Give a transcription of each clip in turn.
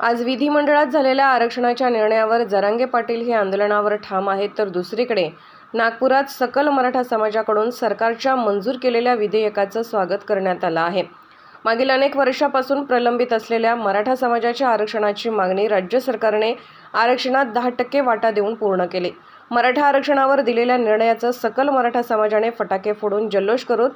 आज विधिमंडळात झालेल्या आरक्षणाच्या निर्णयावर जरांगे पाटील हे आंदोलनावर ठाम आहेत तर दुसरीकडे नागपुरात सकल मराठा समाजाकडून सरकारच्या मंजूर केलेल्या विधेयकाचं स्वागत करण्यात आलं आहे. मागील अनेक वर्षापासून प्रलंबित असलेल्या मराठा समाजाच्या आरक्षणाची मागणी राज्य सरकारने आरक्षणात दहा टक्के वाटा देऊन पूर्ण केली. मराठा आरक्षणावर दिलेल्या निर्णयाचं सकल मराठा समाजाने फटाके फोडून जल्लोष करून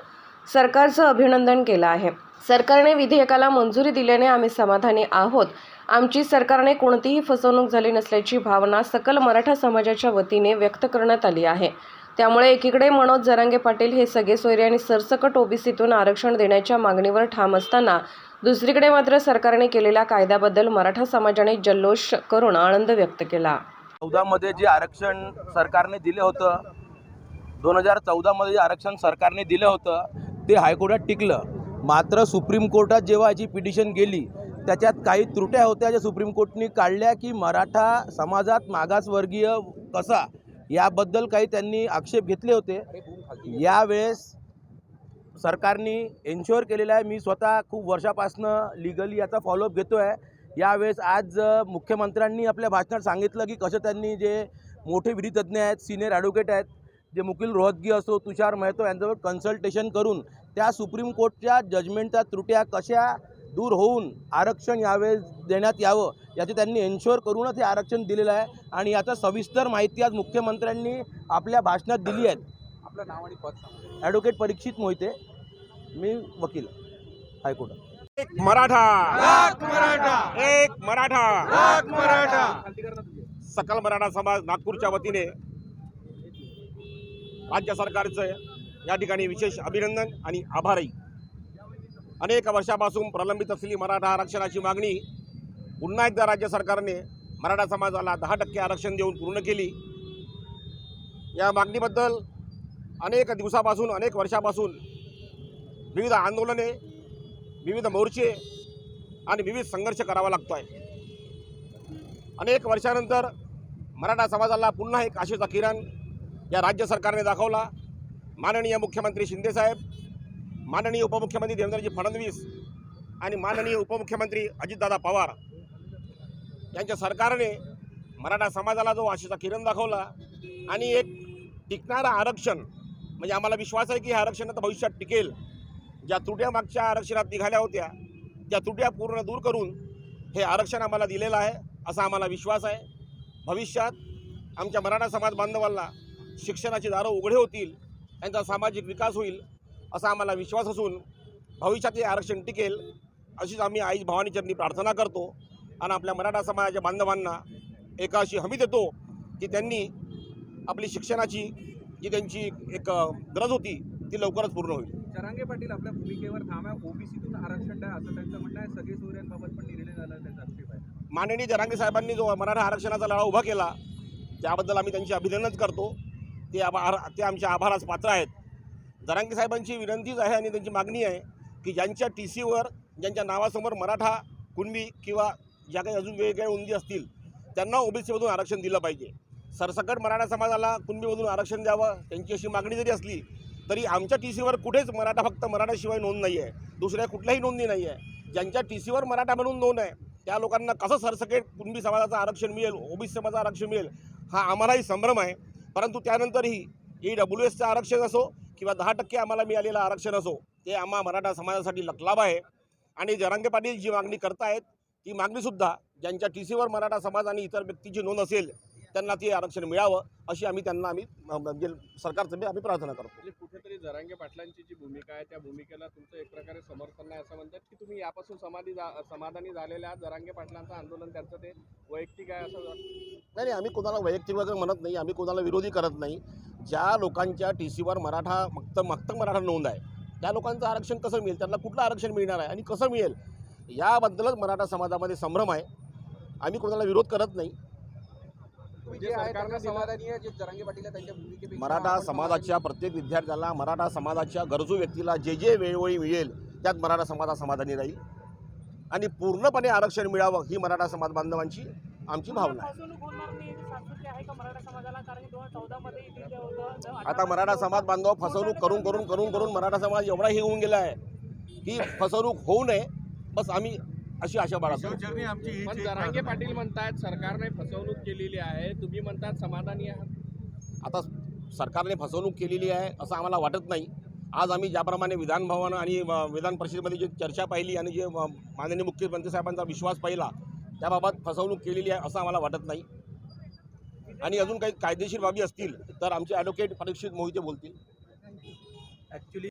सरकारचं अभिनंदन केलं आहे. सरकारने विधेयकाला मंजुरी दिल्याने आम्ही समाधानी आहोत आमची सरकारने कोणतीही फसवणूक झाली नसल्याची भावना सकल मराठा समाजाच्या वतीने व्यक्त करण्यात आली आहे. त्यामुळे एकीकडे मनोज जरांगे पाटील हे सगळे सोयरे आणि सरसकट ओबीसीतून आरक्षण देण्याच्या मागणीवर ठाम असताना दुसरीकडे मात्र सरकारने केलेल्या कायद्याबद्दल मराठा समाजाने जल्लोष करून आनंद व्यक्त केला. चौदामध्ये जे आरक्षण सरकारने दिलं होतं दोन हजार चौदामध्ये जे आरक्षण सरकारने दिलं होतं ते हायकोर्टात टिकलं. मात्र सुप्रीम कोर्टात जेव्हा याची पिटिशन गेली त्याच्यात काही त्रुट्या होत्या ज्या सुप्रीम कोर्टनी काढल्या की मराठा समाजात मागासवर्गीय कसा याबद्दल काही त्यांनी आक्षेप घेतले होते. यावेळेस सरकारने एन्श्युअर केलेलं आहे. मी स्वतः खूप वर्षापासनं लिगली याचा फॉलोअप घेतो आहे यावेळेस आज मुख्यमंत्र्यांनी आपल्या भाषणात सांगितलं की कसं त्यांनी जे मोठे विधितज्ञ आहेत सिनियर ॲडव्होकेट आहेत जे मुकुल रोहतगी असो तुषार मेहतो यांच्यावर कन्सल्टेशन करून त्या सुप्रीम कोर्टच्या जजमेंटच्या त्रुट्या कशा दूर होऊन आरक्षण यावेळेस देण्यात यावं याचे त्यांनी एन्श्युअर करूनच हे आरक्षण दिलेलं आहे. आणि याचा सविस्तर माहिती आज मुख्यमंत्र्यांनी आपल्या भाषणात दिली आहे. आपलं नाव आणि पद सांगा. ॲडव्होकेट परीक्षित मोहिते मी वकील हायकोर्टात. एक मराठा. मराठा. एक मराठा. मराठा. सकल मराठा समाज नागपूरच्या वतीने राज्य सरकारचं या ठिकाणी विशेष अभिनंदन आणि आभारही. अनेक वर्षापासून प्रलंबित असलेली मराठा आरक्षणाची मागणी पुन्हा एकदा राज्य सरकारने मराठा समाजाला दहा टक्के आरक्षण देऊन पूर्ण केली. या मागणीबद्दल अनेक दिवसापासून अनेक वर्षापासून विविध आंदोलने विविध मोर्चे आणि विविध संघर्ष करावा लागतो आहे अनेक वर्षानंतर मराठा समाजाला पुन्हा एक आशेचा किरण या राज्य सरकारने दाखवला. माननीय मुख्यमंत्री शिंदेसाहेब माननीय उपमुख्यमंत्री देवेंद्रजी फडणवीस आणि माननीय उपमुख्यमंत्री अजितदादा पवार यांच्या सरकारने मराठा समाजाला जो आशेचा किरण दाखवला आणि एक टिकणारं आरक्षण म्हणजे आम्हाला विश्वास आहे की हे आरक्षण आता भविष्यात टिकेल ज्या त्रुट्या मागच्या आरक्षणात निघाल्या होत्या त्या त्रुट्या पूर्ण दूर करून हे आरक्षण आम्हाला दिलेलं आहे असा आम्हाला विश्वास आहे. भविष्यात आमच्या मराठा समाज बांधवांना शिक्षणाची दारं उघडे होतील त्यांचा सामाजिक विकास होईल असा आम्हाला विश्वास असून भविष्यात हे आरक्षण टिकेल अशीच आम्ही आई भवानीचरणी प्रार्थना करतो आणि आपल्या मराठा समाजाच्या बांधवांना एका अशी हमी देतो की त्यांनी आपली शिक्षणाची जी त्यांची एक गरज होती ती लवकरच पूर्ण होईल. जरांगे पाटील आपल्या भूमिकेवर आहे. ओबीसीतून आरक्षण द्या असं त्यांचं म्हणणं आहे. सगळे सोयऱ्यांबाबत पण निर्णय झाला त्याचा आक्षेप आहे. माननीय जरांगे साहेबांनी जो मराठा आरक्षणाचा लढा उभा केला त्याबद्दल आम्ही त्यांचे अभिनंदन करतो. ते आभार ते आमच्या आभारास पात्र आहेत. जरांगे साहेबांची विनंतीच आहे आणि त्यांची मागणी आहे की ज्यांच्या टी सीवर ज्यांच्या नावासमोर मराठा कुणबी किंवा ज्या काही अजून वेगवेगळ्या उंदी असतील त्यांना ओबीसीमधून आरक्षण दिलं पाहिजे. सरसकट मराठा समाजाला कुणबीमधून आरक्षण द्यावं त्यांची अशी मागणी जरी असली तरी आमच्या टी सीवर कुठेच मराठा फक्त मराठाशिवाय नोंद नाही आहे. दुसऱ्या कुठल्याही नोंदी नाही आहे. ज्यांच्या टी सीवर मराठा म्हणून नोंद आहे त्या लोकांना कसं सरसकट कुणबी समाजाचं आरक्षण मिळेल ओबीसी समाजाचं आरक्षण मिळेल हा आम्हालाही संभ्रम आहे. परंतु त्यानंतरही ई डब्ल्यू एसचं आरक्षण असो किंवा दहा टक्के आम्हाला मिळालेलं आरक्षण असो ते आम्हा मराठा समाजासाठी लकलाभ आहे. आणि जरांगे पाटील जी मागणी करतायत ती मागणीसुद्धा ज्यांच्या टी सीवर मराठा समाज आणि इतर व्यक्तीची नोंद असेल त्यांना ते आरक्षण मिळावं अशी आम्ही त्यांना आम्ही म्हणजे सरकारतर्फे आम्ही प्रार्थना करतो. म्हणजे कुठेतरी जरांगे पाटलांची जी भूमिका आहे त्या भूमिकेला तुमचं एक प्रकारे समर्थन आहे असं म्हणतात की तुम्ही यापासून समाधी जा- समाधानी झालेल्या आहात. जरांगे पाटलांचं आंदोलन त्यांचं ते वैयक्तिक आहे असं. नाही नाही आम्ही कोणाला वैयक्तिक वगैरे म्हणत नाही आम्ही कोणाला विरोधी करत नाही. ज्या लोकांच्या टी सीवर मराठा फक्त फक्त मराठा नोंद आहे. त्या लोकांचं आरक्षण कसं मिळेल? त्यांना कुठलं आरक्षण मिळणार आहे? आणि कसं मिळेल? याबद्दलच मराठा समाजामध्ये संभ्रम आहे. आम्ही कोणाला विरोध करत नाही. मराठा आपण समाजाच्या प्रत्येक विद्यार्थ्याला मराठा समाजाच्या गरजू व्यक्तीला जे जे वेळोवेळी मिळेल त्यात मराठा समाजा समाधानी राहील. आणि पूर्णपणे आरक्षण मिळावं ही मराठा समाज बांधवांची आमची भावना आहे. फसवणूक होणार नाही संस्कृती आहे का मराठा समाजाला? कारण दोन हजार चौदा मध्ये इथे जे होतं जे आता मराठा समाज बांधव फसवणूक करून करून करून करून मराठा समाज एवढा हे होऊन गेला आहे की फसवणूक होऊ नये. बस आम्ही अशी आशा बाळगतो. पण जरांगे पाटील म्हणतायत सरकारने फसवणूक केलेली आहे. तुम्ही म्हणतात समाधानी आहात. आता सरकारने फसवणूक केलेली आहे असं आम्हाला वाटत नाही. आज आम्ही ज्याप्रमाणे विधान भवन आणि विधान परिषदेमध्ये जी चर्चा पाहिली आणि जे माननीय मुख्यमंत्री साहेबांचा विश्वास पाहिला त्याबाबत फसवणूक केलेली आहे असं आम्हाला वाटत नाही. आणि अजून काही कायदेशीर बाबी असतील तर आमचे ॲडव्होकेट परीक्षित मोहिते बोलतील. ऍक्च्युली